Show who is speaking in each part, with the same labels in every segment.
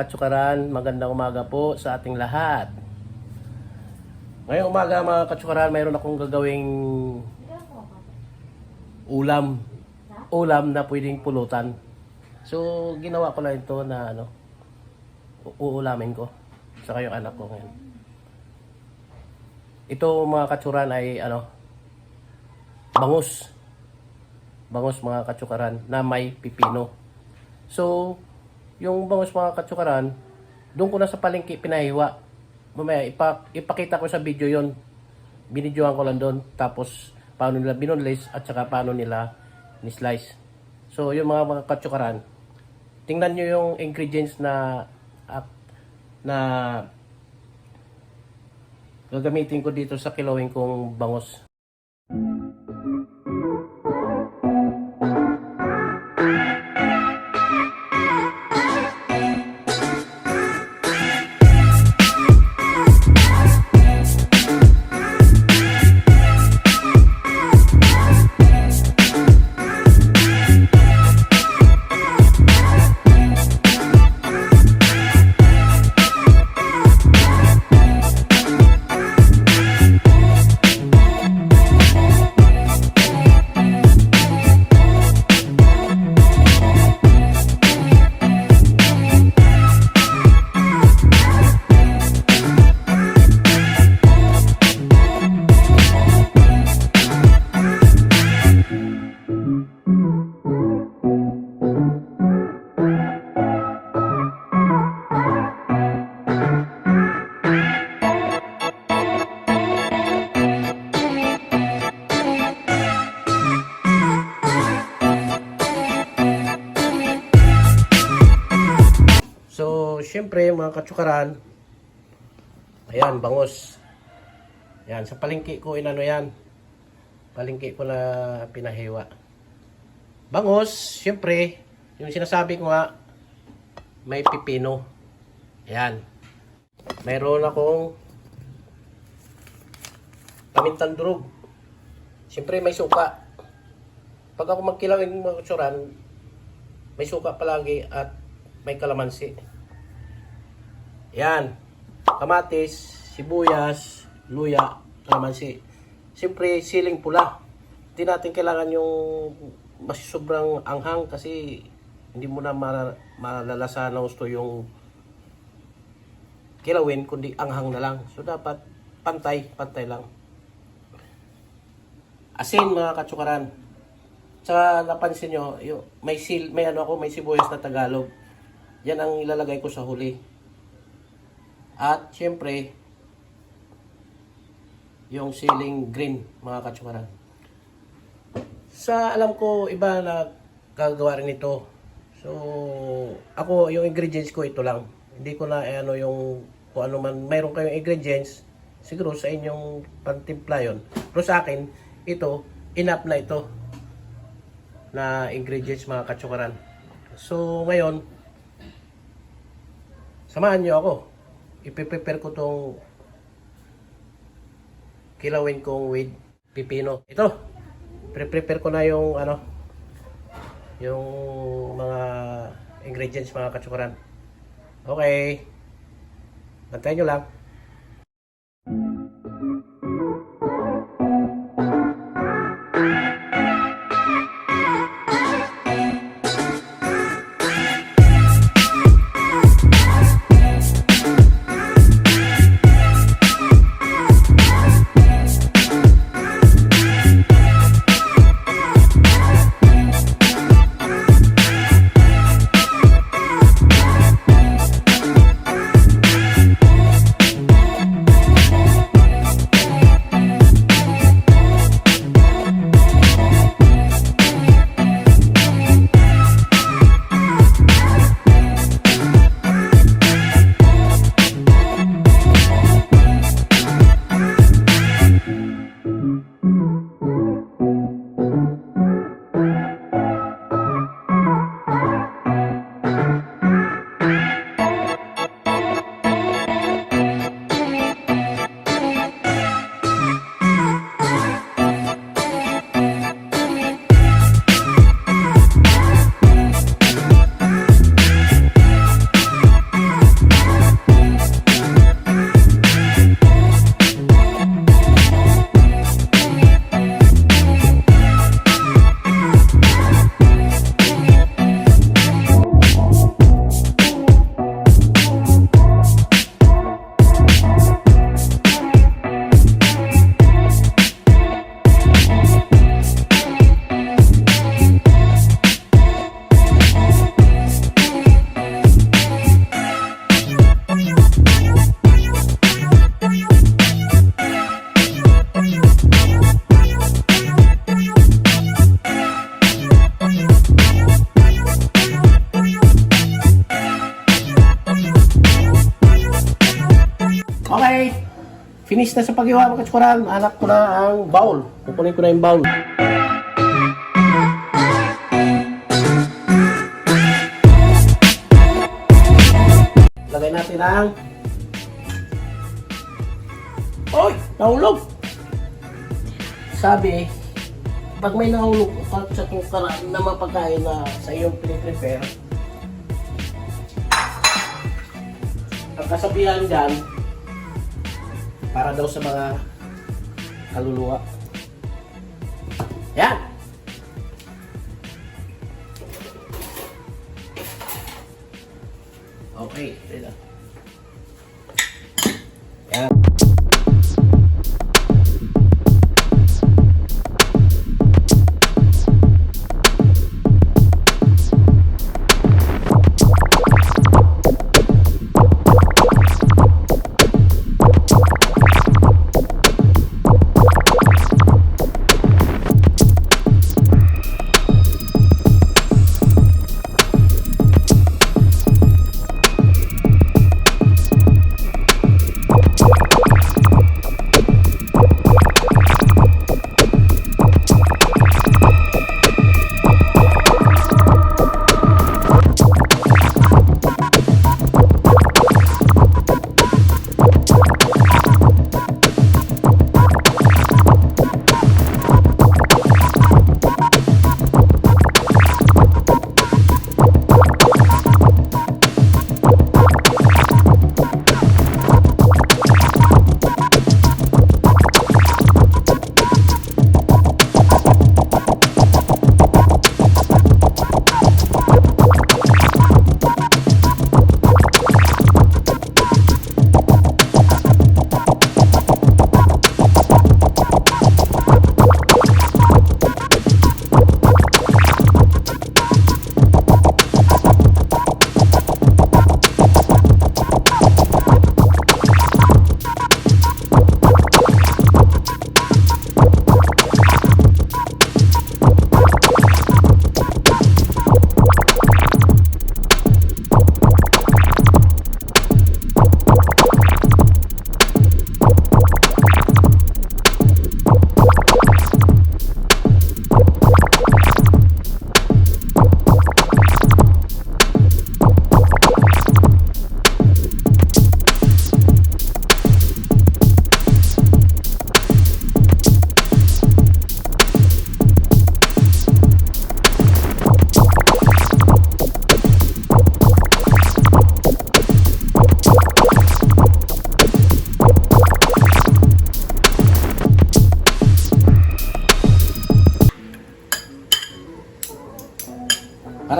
Speaker 1: katsukaran, magandang umaga po sa ating lahat. Ngayong umaga mga katsukaran, mayroon akong gagawing ulam. Ulam na pwedeng pulutan. So, ginawa ko lang ito na ano, uulamin ko. Sa yung anak ko ngayon. Ito mga katsukaran ay ano, bangus. Bangus mga katsukaran na may pipino. So, yung bangus mga katsukaran, doon ko na sa palengke pinahiwa. Mamaya, ipa, ipakita ko sa video yon Binidyohan ko lang doon. Tapos, paano nila binunlis at saka paano nila ni-slice. So, yung mga mga katsukaran, tingnan nyo yung ingredients na at, na gagamitin ko dito sa kilawin kong bangus. Syempre, mga katsukaran, ayan, bangus. Yan, sa palengke ko, inano yan. Palengke ko na pinahiwa. Bangus, syempre, yung sinasabi ko nga, may pipino. Ayan. Mayroon akong pamintang durog. Syempre, may suka. Pag ako magkilawin mga katsukaran, may suka palagi at may kalamansi. Yan. Kamatis, sibuyas, luya, kalamansi. Siyempre, siling pula. Hindi natin kailangan yung mas sobrang anghang kasi hindi mo na ma- malalasa na gusto yung kilawin, kundi anghang na lang. So, dapat pantay, pantay lang. Asin, mga katsukaran. Sa napansin nyo, yung, may, sil, may ano ako, may sibuyas na Tagalog. Yan ang ilalagay ko sa huli. At syempre, yung ceiling green, mga katsukaran. Sa alam ko, iba na gagawa rin ito. So, ako, yung ingredients ko, ito lang. Hindi ko na, eh, ano, yung, kung ano man, mayroon kayong ingredients, siguro sa inyong pantimpla yun. Pero sa akin, ito, enough na ito na ingredients, mga katsukaran. So, ngayon, Samahan niyo ako. Ipiprepare ko tong kilawin kong with pipino. Ito. Pre-prepare ko na yung ano yung mga ingredients mga katsukaran. Okay. Bantayan nyo lang. Na sa paghiwa mga katsukaran. Hanap ko na ang bowl. Kukunin ko na yung bowl. Lagay natin ang... Oy! Nahulog! Sabi, pag may nahulog ka sa kukaraan na mapagkain na sa iyong piniprepare, ang kasabihan dyan, para daw sa mga kaluluwa. Yan! Okay,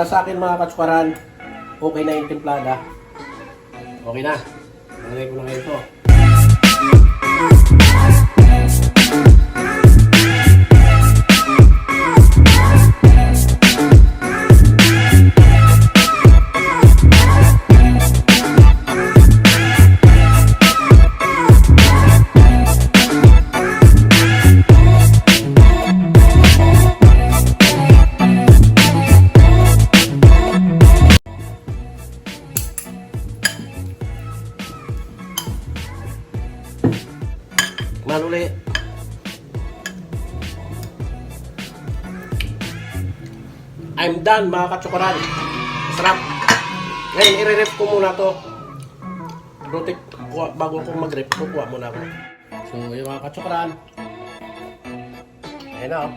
Speaker 1: Para sa akin mga katsukaran, okay na yung timplada. Okay na. Nalagay ko na ngayon ito. Done mga katsukaran. Sarap. Ngayon, i-ref ko muna to. Rotik, bago ko mag-ref, kukuha muna ako. So, yung mga katsukaran. Ayan na oh.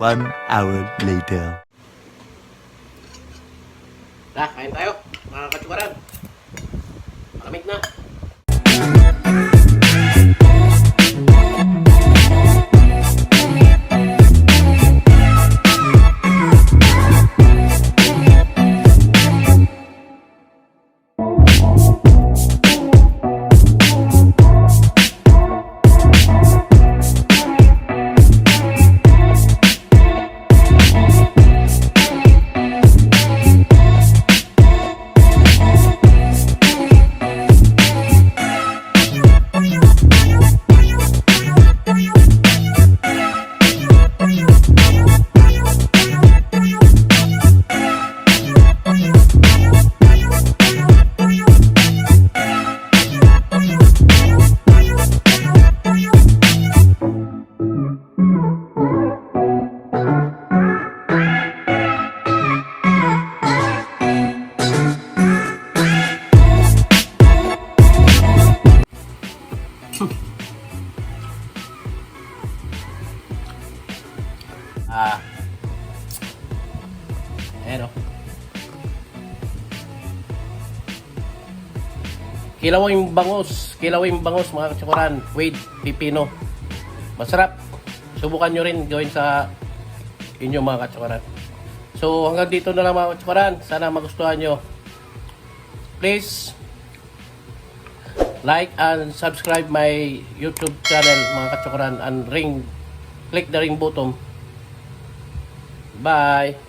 Speaker 2: One hour later.
Speaker 1: Na, kain tayo. Ah. Ayan o. Kilawing bangus. Kilawing bangus mga katsukuran. Wade, pipino. Masarap. Subukan nyo rin gawin sa inyo mga katsukuran. So hanggang dito na lang mga katsukuran. Sana magustuhan nyo. Please like and subscribe my YouTube channel mga katsukuran and ring click the ring button Bye.